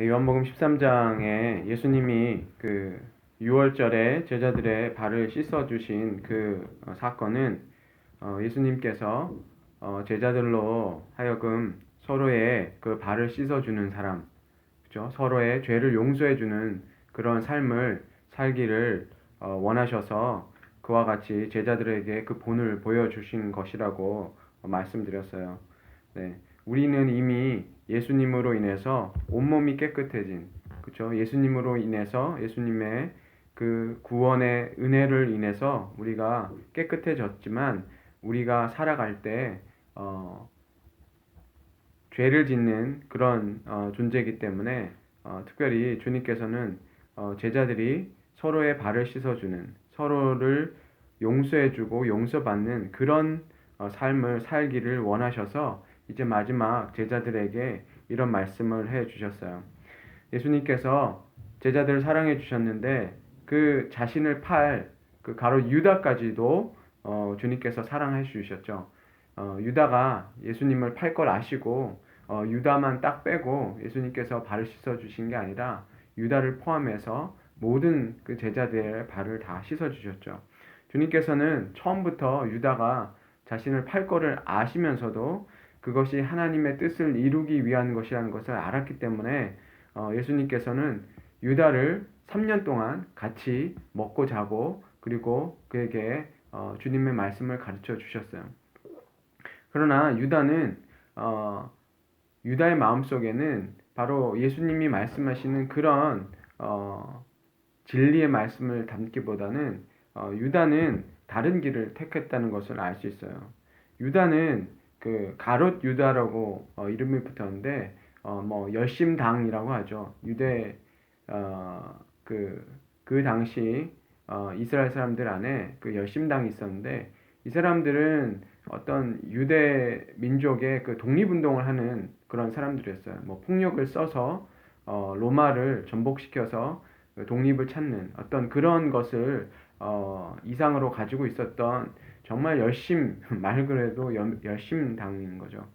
네, 요한복음 13장에 예수님이 그 6월절에 제자들의 발을 씻어 주신 그 어, 사건은 어, 예수님께서 어, 제자들로 하여금 서로의 그 발을 씻어 주는 사람, 그죠? 서로의 죄를 용서해 주는 그런 삶을 살기를 어, 원하셔서 그와 같이 제자들에게 그 본을 보여 주신 것이라고 어, 말씀드렸어요. 네. 우리는 이미 예수님으로 인해서 온몸이 깨끗해진 그렇죠? 예수님으로 인해서 예수님의 그 구원의 은혜를 인해서 우리가 깨끗해졌지만 우리가 살아갈 때 어, 죄를 짓는 그런 어, 존재이기 때문에 어, 특별히 주님께서는 어, 제자들이 서로의 발을 씻어주는 서로를 용서해주고 용서받는 그런 어, 삶을 살기를 원하셔서 이제 마지막 제자들에게 이런 말씀을 해 주셨어요. 예수님께서 제자들을 사랑해 주셨는데 그 자신을 팔 그 가로 유다까지도 어, 주님께서 사랑해 주셨죠. 어, 유다가 예수님을 팔 걸 아시고 어, 유다만 딱 빼고 예수님께서 발을 씻어 주신 게 아니라 유다를 포함해서 모든 그 제자들의 발을 다 씻어 주셨죠. 주님께서는 처음부터 유다가 자신을 팔 거를 아시면서도 그것이 하나님의 뜻을 이루기 위한 것이라는 것을 알았기 때문에 어, 예수님께서는 유다를 3년 동안 같이 먹고 자고 그리고 그에게 어, 주님의 말씀을 가르쳐 주셨어요. 그러나 유다는 어, 유다의 마음 속에는 바로 예수님이 말씀하시는 그런 어, 진리의 말씀을 담기보다는 어, 유다는 다른 길을 택했다는 것을 알 수 있어요. 유다는 그 가롯 유다라고 어, 이름이 붙었는데 어, 뭐 열심당이라고 하죠. 유대 어, 그, 그 당시 어, 이스라엘 사람들 안에 그 열심당이 있었는데 이 사람들은 어떤 유대 민족의 그 독립운동을 하는 그런 사람들이었어요. 뭐 폭력을 써서 어, 로마를 전복시켜서 그 독립을 찾는 어떤 그런 것을 어, 이상으로 가지고 있었던 정말 열심 말 그래도 열심 당인 거죠.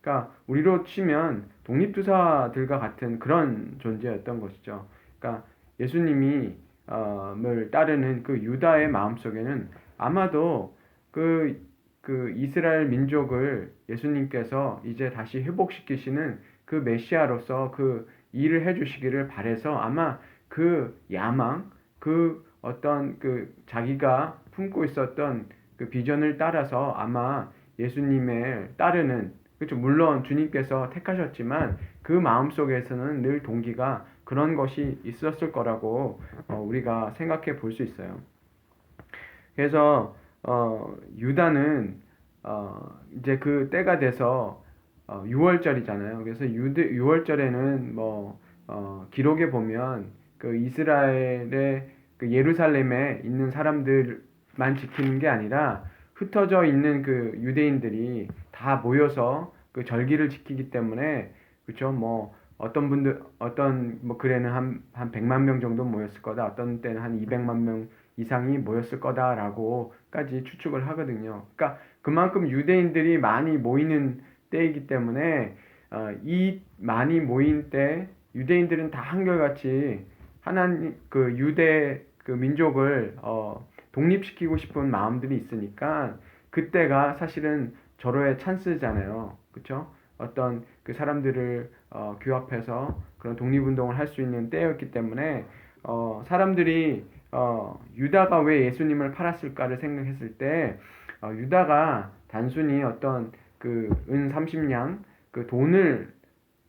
그러니까 우리로 치면 독립투사들과 같은 그런 존재였던 것이죠. 그러니까 예수님이 어,을 따르는 그 유다의 마음 속에는 아마도 그, 그 이스라엘 민족을 예수님께서 이제 다시 회복시키시는 그 메시아로서 그 일을 해주시기를 바래서 아마 그 야망, 그 어떤 그 자기가 품고 있었던 그 비전을 따라서 아마 예수님을 따르는 그렇죠. 물론 주님께서 택하셨지만 그 마음 속에서는 늘 동기가 그런 것이 있었을 거라고 어, 우리가 생각해 볼 수 있어요. 그래서 어, 유다는 어, 이제 그 때가 돼서 어, 6월절이잖아요. 그래서 유드, 6월절에는 뭐 어, 기록에 보면 그 이스라엘의 그 예루살렘에 있는 사람들 만 지키는 게 아니라 흩어져 있는 그 유대인들이 다 모여서 그 절기를 지키기 때문에 그렇죠 뭐 어떤 분들 어떤 뭐 글에는 한 한 100만 명 정도 모였을 거다 어떤 때는 한 200만 명 이상이 모였을 거다라고까지 추측을 하거든요. 그러니까 그만큼 유대인들이 많이 모이는 때이기 때문에 어, 이 많이 모인 때 유대인들은 다 한결같이 하나님 그 유대 그 민족을 어, 독립시키고 싶은 마음들이 있으니까 그때가 사실은 절호의 찬스잖아요. 그렇죠? 어떤 그 사람들을 어, 규합해서 그런 독립운동을 할 수 있는 때였기 때문에 어, 사람들이 어, 유다가 왜 예수님을 팔았을까를 생각했을 때 어, 유다가 단순히 어떤 그 은 30냥 그 돈을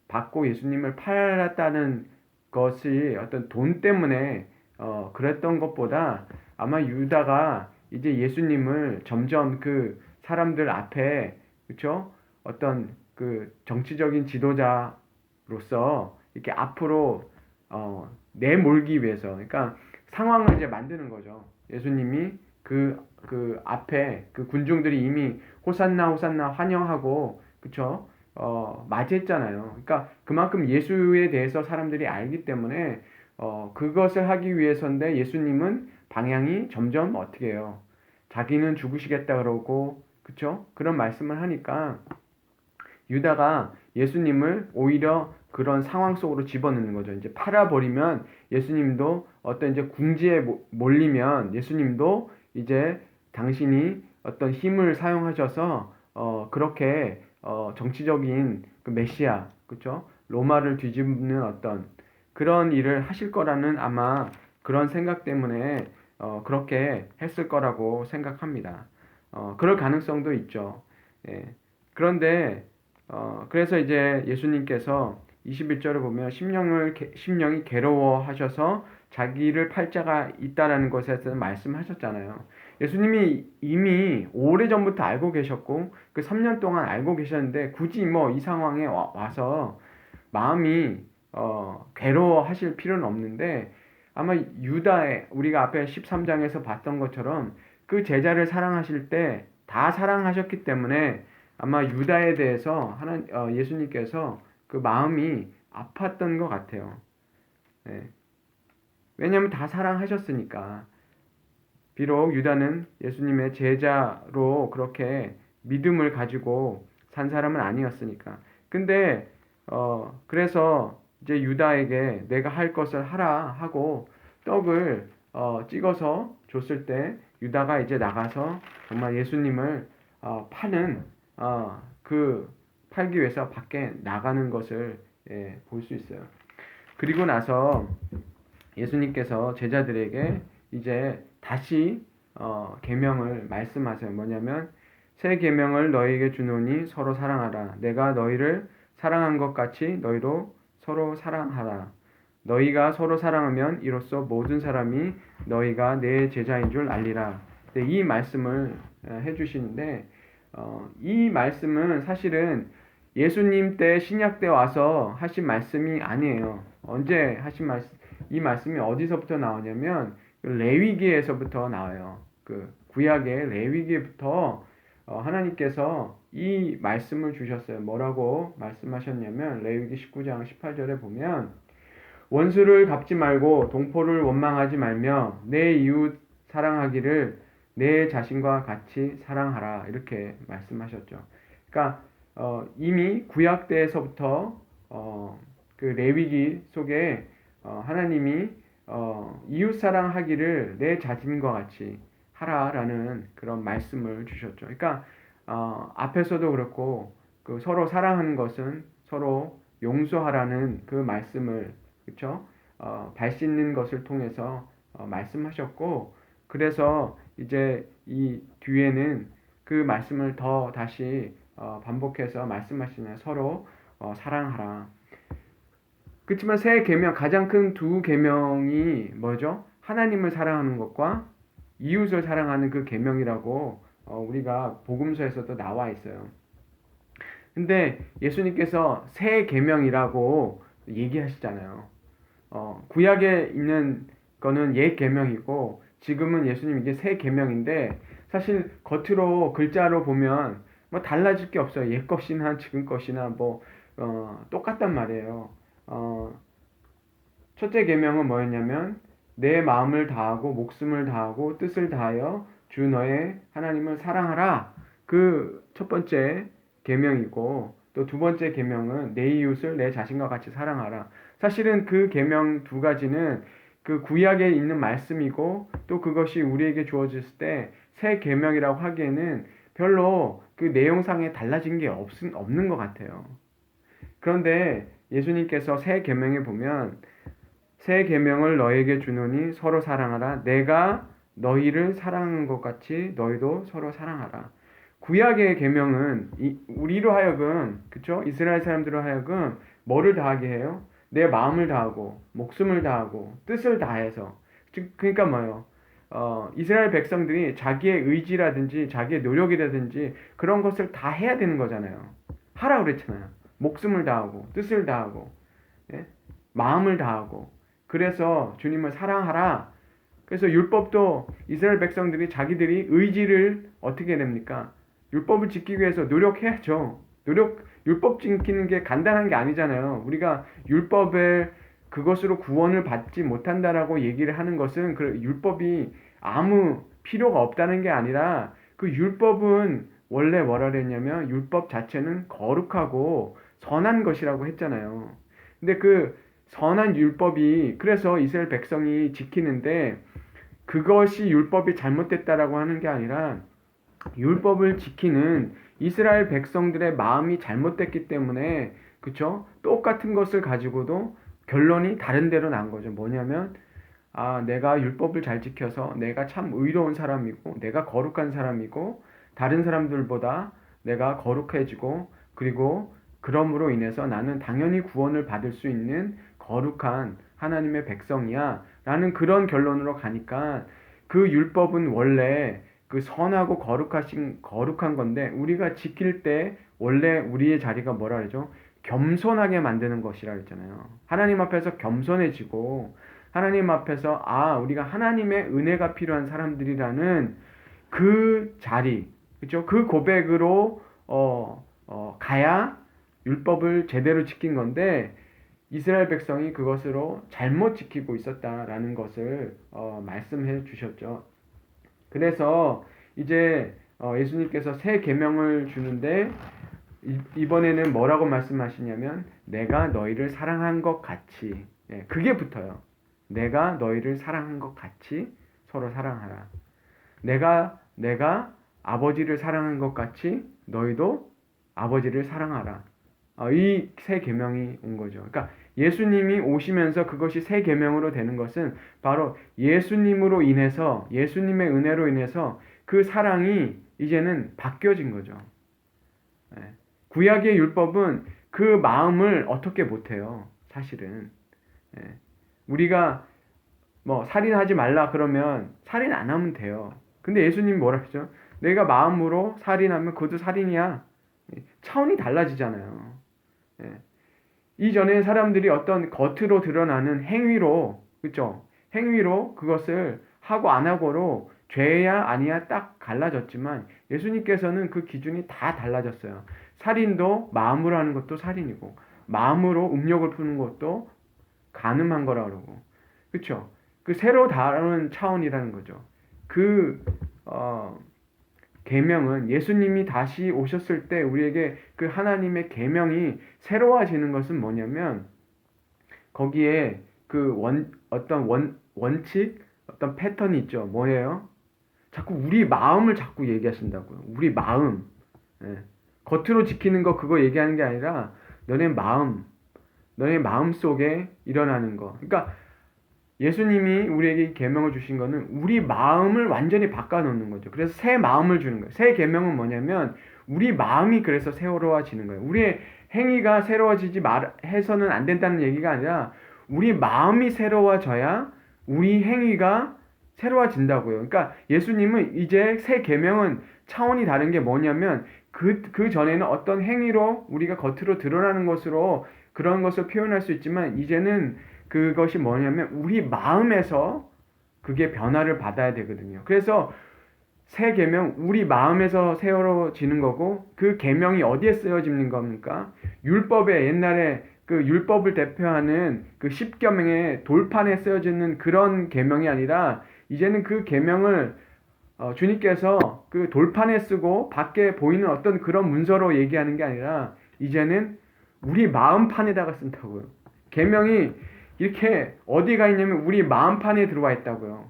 받고 예수님을 팔았다는 것이 어떤 돈 때문에 어, 그랬던 것보다 아마 유다가 이제 예수님을 점점 그 사람들 앞에 그쵸 어떤 그 정치적인 지도자로서 이렇게 앞으로 어, 내몰기 위해서 그러니까 상황을 이제 만드는 거죠. 예수님이 그, 그 앞에 그 군중들이 이미 호산나 호산나 환영하고 그쵸 어, 맞이했잖아요. 그러니까 그만큼 예수에 대해서 사람들이 알기 때문에 어, 그것을 하기 위해서인데 예수님은 방향이 점점 어떻게 해요? 자기는 죽으시겠다 그러고 그쵸? 그런 말씀을 하니까 유다가 예수님을 오히려 그런 상황 속으로 집어넣는 거죠. 이제 팔아버리면 예수님도 어떤 이제 궁지에 모- 몰리면 예수님도 이제 당신이 어떤 힘을 사용하셔서 어 그렇게 어 정치적인 그 메시아 그렇죠? 로마를 뒤집는 어떤 그런 일을 하실 거라는 아마 그런 생각 때문에 어 그렇게 했을 거라고 생각합니다. 어 그럴 가능성도 있죠. 예. 그런데 어 그래서 이제 예수님께서 21절을 보면 심령을 게- 심령이 괴로워하셔서 자기를 팔자가 있다라는 것에 대해서 말씀하셨잖아요. 예수님이 이미 오래 전부터 알고 계셨고 그 3년 동안 알고 계셨는데 굳이 뭐 이 상황에 와, 와서 마음이 어, 괴로워하실 필요는 없는데 아마 유다의 우리가 앞에 13장에서 봤던 것처럼 그 제자를 사랑하실 때 다 사랑하셨기 때문에 아마 유다에 대해서 하나 어, 예수님께서 그 마음이 아팠던 것 같아요. 네. 왜냐하면 다 사랑하셨으니까. 비록 유다는 예수님의 제자로 그렇게 믿음을 가지고 산 사람은 아니었으니까. 근데 어 그래서 이제 유다에게 내가 할 것을 하라 하고 떡을 어 찍어서 줬을 때 유다가 이제 나가서 정말 예수님을 어 파는 어 그 팔기 위해서 밖에 나가는 것을 예, 볼 수 있어요. 그리고 나서 예수님께서 제자들에게 이제 다시 어, 계명을 말씀하세요. 뭐냐면 새 계명을 너희에게 주노니 서로 사랑하라. 내가 너희를 사랑한 것 같이 너희도 서로 사랑하라. 너희가 서로 사랑하면 이로써 모든 사람이 너희가 내 제자인 줄 알리라. 네, 이 말씀을 어, 해주시는데 어, 이 말씀은 사실은 예수님 때 신약 때 와서 하신 말씀이 아니에요. 언제 하신 말씀? 이 말씀이 어디서부터 나오냐면 그 레위기에서부터 나와요. 그 구약의 레위기부터 어, 하나님께서 이 말씀을 주셨어요. 뭐라고 말씀하셨냐면 레위기 19장 18절에 보면 원수를 갚지 말고 동포를 원망하지 말며 내 이웃 사랑하기를 내 자신과 같이 사랑하라 이렇게 말씀하셨죠. 그러니까 어, 이미 구약 때에서부터 어, 그 레위기 속에 어, 하나님이 어, 이웃 사랑하기를 내 자신과 같이 하라라는 그런 말씀을 주셨죠. 그러니까 어, 앞에서도 그렇고 그 서로 사랑하는 것은 서로 용서하라는 그 말씀을 그렇죠? 어, 발 씻는 것을 통해서 어, 말씀하셨고 그래서 이제 이 뒤에는 그 말씀을 더 다시 어, 반복해서 말씀하시는 서로 어, 사랑하라. 그렇지만 새 계명 가장 큰 두 계명이 뭐죠? 하나님을 사랑하는 것과 이웃을 사랑하는 그 계명이라고 어, 우리가 복음서에서도 나와 있어요. 근데 예수님께서 새 계명이라고 얘기하시잖아요. 어, 구약에 있는 거는 옛 계명이고 지금은 예수님 이게 새 계명인데 사실 겉으로 글자로 보면 뭐 달라질 게 없어요. 옛 것이나 지금 것이나 뭐 어, 똑같단 말이에요. 어, 첫째 계명은 뭐였냐면 내 마음을 다하고 목숨을 다하고 뜻을 다하여 주 너의 하나님을 사랑하라. 그 첫 번째 계명이고 또 두 번째 계명은 내 이웃을 내 자신과 같이 사랑하라. 사실은 그 계명 두 가지는 그 구약에 있는 말씀이고 또 그것이 우리에게 주어졌을 때 새 계명이라고 하기에는 별로 그 내용상에 달라진 게 없, 없는 것 같아요. 그런데 예수님께서 새 계명에 보면 새 계명을 너에게 주노니 서로 사랑하라. 내가 너희를 사랑한 것 같이 너희도 서로 사랑하라. 구약의 계명은 이- 우리로 하여금 그쵸 이스라엘 사람들로 하여금 뭐를 다하게 해요? 내 마음을 다하고 목숨을 다하고 뜻을 다해서 즉 그러니까 뭐예요? 어, 이스라엘 백성들이 자기의 의지라든지 자기의 노력이라든지 그런 것을 다 해야 되는 거잖아요. 하라 그랬잖아요. 목숨을 다하고 뜻을 다하고 예? 마음을 다하고 그래서 주님을 사랑하라. 그래서 율법도 이스라엘 백성들이 자기들이 의지를 어떻게 됩니까? 율법을 지키기 위해서 노력해야죠. 노력 율법 지키는 게 간단한 게 아니잖아요. 우리가 율법을 그것으로 구원을 받지 못한다라고 얘기를 하는 것은 그 율법이 아무 필요가 없다는 게 아니라 그 율법은 원래 뭐라 그랬냐면 율법 자체는 거룩하고 선한 것이라고 했잖아요. 근데 그 선한 율법이 그래서 이스라엘 백성이 지키는데 그것이 율법이 잘못됐다라고 하는 게 아니라 율법을 지키는 이스라엘 백성들의 마음이 잘못됐기 때문에 그쵸? 똑같은 것을 가지고도 결론이 다른 데로 난 거죠. 뭐냐면 아, 내가 율법을 잘 지켜서 내가 참 의로운 사람이고 내가 거룩한 사람이고 다른 사람들보다 내가 거룩해지고 그리고 그럼으로 인해서 나는 당연히 구원을 받을 수 있는 거룩한 하나님의 백성이야 라는 그런 결론으로 가니까 그 율법은 원래 그 선하고 거룩하신 거룩한 건데 우리가 지킬 때 원래 우리의 자리가 뭐라 그러죠? 겸손하게 만드는 것이라 했잖아요. 하나님 앞에서 겸손해지고 하나님 앞에서 아 우리가 하나님의 은혜가 필요한 사람들이라는 그 자리 그죠? 그 고백으로 어, 어, 가야 율법을 제대로 지킨 건데 이스라엘 백성이 그것으로 잘못 지키고 있었다라는 것을 어, 말씀해 주셨죠. 그래서 이제 어, 예수님께서 새 계명을 주는데 이, 번에는 뭐라고 말씀하시냐면 내가 너희를 사랑한 것 같이 예, 그게 붙어요. 내가 너희를 사랑한 것 같이 서로 사랑하라. 내가 내가 아버지를 사랑한 것 같이 너희도 아버지를 사랑하라. 어, 이새 계명이 온 거죠. 그러니까 예수님이 오시면서 그것이 새 계명으로 되는 것은 바로 예수님으로 인해서 예수님의 은혜로 인해서 그 사랑이 이제는 바뀌어진 거죠. 예. 구약의 율법은 그 마음을 어떻게 못해요. 사실은 예. 우리가 뭐 살인하지 말라 그러면 살인 안 하면 돼요. 근데 예수님 뭐라 하죠? 내가 마음으로 살인하면 그것도 살인이야. 차원이 달라지잖아요. 예. 이전에 사람들이 어떤 겉으로 드러나는 행위로, 그죠? 행위로 그것을 하고 안 하고로 죄야 아니야 딱 갈라졌지만 예수님께서는 그 기준이 다 달라졌어요. 살인도 마음으로 하는 것도 살인이고 마음으로 음욕을 푸는 것도 가늠한 거라 그러고 그렇죠? 그 새로 다른 차원이라는 거죠. 그 어, 계명은 예수님이 다시 오셨을 때 우리에게 그 하나님의 계명이 새로워지는 것은 뭐냐면 거기에 그 원 어떤 원 원칙 어떤 패턴이 있죠. 뭐예요? 자꾸 우리 마음을 자꾸 얘기하신다고요. 우리 마음. 예. 겉으로 지키는 거 그거 얘기하는 게 아니라 너네 마음, 너네 마음 속에 일어나는 거. 그러니까 예수님이 우리에게 계명을 주신 거는 우리 마음을 완전히 바꿔 놓는 거죠. 그래서 새 마음을 주는 거예요. 새 계명은 뭐냐면 우리 마음이 그래서 새로워지는 거예요. 우리의 행위가 새로워지지 말 해서는 안 된다는 얘기가 아니라 우리 마음이 새로워져야 우리 행위가 새로워진다고요. 그러니까 예수님은 이제 새 계명은 차원이 다른 게 뭐냐면 그, 그 전에는 어떤 행위로 우리가 겉으로 드러나는 것으로 그런 것을 표현할 수 있지만 이제는 그것이 뭐냐면 우리 마음에서 그게 변화를 받아야 되거든요. 그래서 새 계명 우리 마음에서 세워지는 거고 그 계명이 어디에 쓰여지는 겁니까? 율법에 옛날에 그 율법을 대표하는 그 십계명의 돌판에 쓰여지는 그런 계명이 아니라 이제는 그 계명을 어, 주님께서 그 돌판에 쓰고 밖에 보이는 어떤 그런 문서로 얘기하는 게 아니라 이제는 우리 마음판에다가 쓴다고요. 계명이 이렇게 어디가 있냐면 우리 마음판에 들어와 있다고요.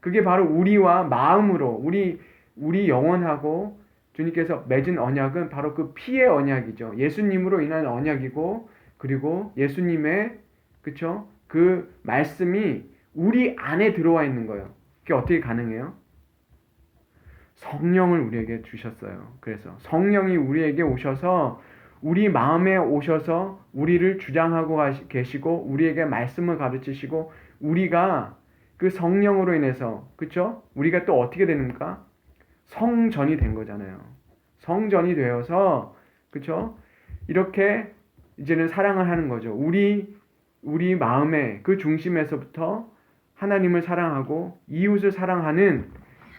그게 바로 우리와 마음으로 우리 우리 영혼하고 주님께서 맺은 언약은 바로 그 피의 언약이죠. 예수님으로 인한 언약이고 그리고 예수님의 그쵸 그 말씀이 우리 안에 들어와 있는 거예요. 그게 어떻게 가능해요? 성령을 우리에게 주셨어요. 그래서 성령이 우리에게 오셔서 우리 마음에 오셔서 우리를 주장하고 계시고 우리에게 말씀을 가르치시고 우리가 그 성령으로 인해서 그쵸? 우리가 또 어떻게 되는가? 성전이 된 거잖아요. 성전이 되어서 그쵸? 이렇게 이제는 사랑을 하는 거죠. 우리 우리 마음의 그 중심에서부터 하나님을 사랑하고 이웃을 사랑하는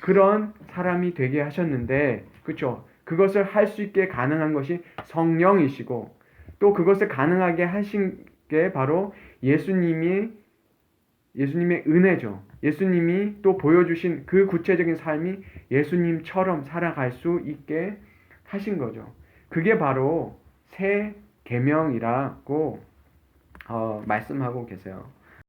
그런 사람이 되게 하셨는데 그쵸? 그것을 할 수 있게 가능한 것이 성령이시고 또 그것을 가능하게 하신 게 바로 예수님이 예수님의 은혜죠. 예수님이 또 보여주신 그 구체적인 삶이 예수님처럼 살아갈 수 있게 하신 거죠. 그게 바로 새 계명이라고 어, 말씀하고 계세요.